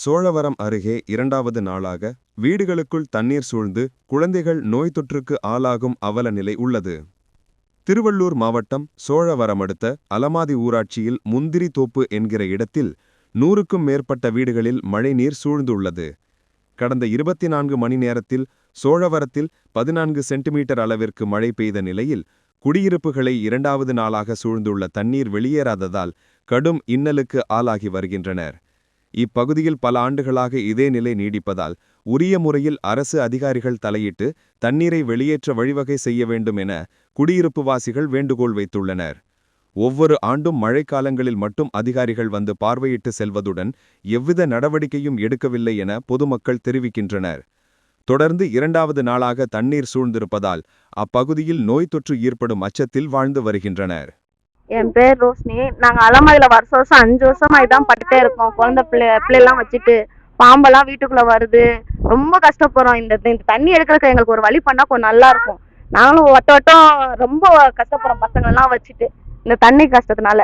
சோழவரம் அருகே இரண்டாவது நாளாக வீடுகளுக்குள் தண்ணீர் சூழ்ந்து குழந்தைகள் நோய் தொற்றுக்கு ஆளாகும் அவல நிலை உள்ளது. திருவள்ளூர் மாவட்டம் சோழவரம் அடுத்த அலமாதி ஊராட்சியில் முந்திரி தோப்பு என்கிற இடத்தில் நூறுக்கும் மேற்பட்ட வீடுகளில் மழைநீர் சூழ்ந்துள்ளது. கடந்த இருபத்தி நான்கு மணி நேரத்தில் சோழவரத்தில் பதினான்கு சென்டிமீட்டர் அளவிற்கு மழை பெய்த நிலையில் குடியிருப்புகளை இரண்டாவது நாளாக சூழ்ந்துள்ள தண்ணீர் வெளியேறாததால் கடும் இன்னலுக்கு ஆளாகி வருகின்றனர். இப்பகுதியில் பல ஆண்டுகளாக இதே நிலை நீடிப்பதால் உரிய முறையில் அரசு அதிகாரிகள் தலையிட்டு தண்ணீரை வெளியேற்ற வழிவகை செய்ய வேண்டும் என குடியிருப்புவாசிகள் வேண்டுகோள் வைத்துள்ளனர். ஒவ்வொரு ஆண்டும் மழைக்காலங்களில் மட்டும் அதிகாரிகள் வந்து பார்வையிட்டு செல்வதுடன் எவ்வித நடவடிக்கையும் எடுக்கவில்லை என பொதுமக்கள் தெரிவிக்கின்றனர். தொடர்ந்து இரண்டாவது நாளாக தண்ணீர் சூழ்ந்திருப்பதால் அப்பகுதியில் நோய் தொற்று ஏற்படும் அச்சத்தில் வாழ்ந்து வருகின்றனர். என் பேர் ரோஷினி. நாங்கள் அலமதியில் வருஷம் வருஷம் அஞ்சு வருஷமா இதான் பட்டுட்டே இருக்கோம். குழந்தை பிள்ளை பிள்ளைலாம் வச்சுட்டு பாம்பெல்லாம் வீட்டுக்குள்ளே வருது. ரொம்ப கஷ்டப்படுறோம். இந்த இந்த தண்ணி எடுக்கிறதுக்கு எங்களுக்கு ஒரு வழி பண்ணால் கொஞ்சம் நல்லா இருக்கும். நாங்களும் வட்ட வட்டம் ரொம்ப கஷ்டப்படுறோம் பசங்கள்லாம் வச்சுட்டு. இந்த தண்ணி கஷ்டத்தினால.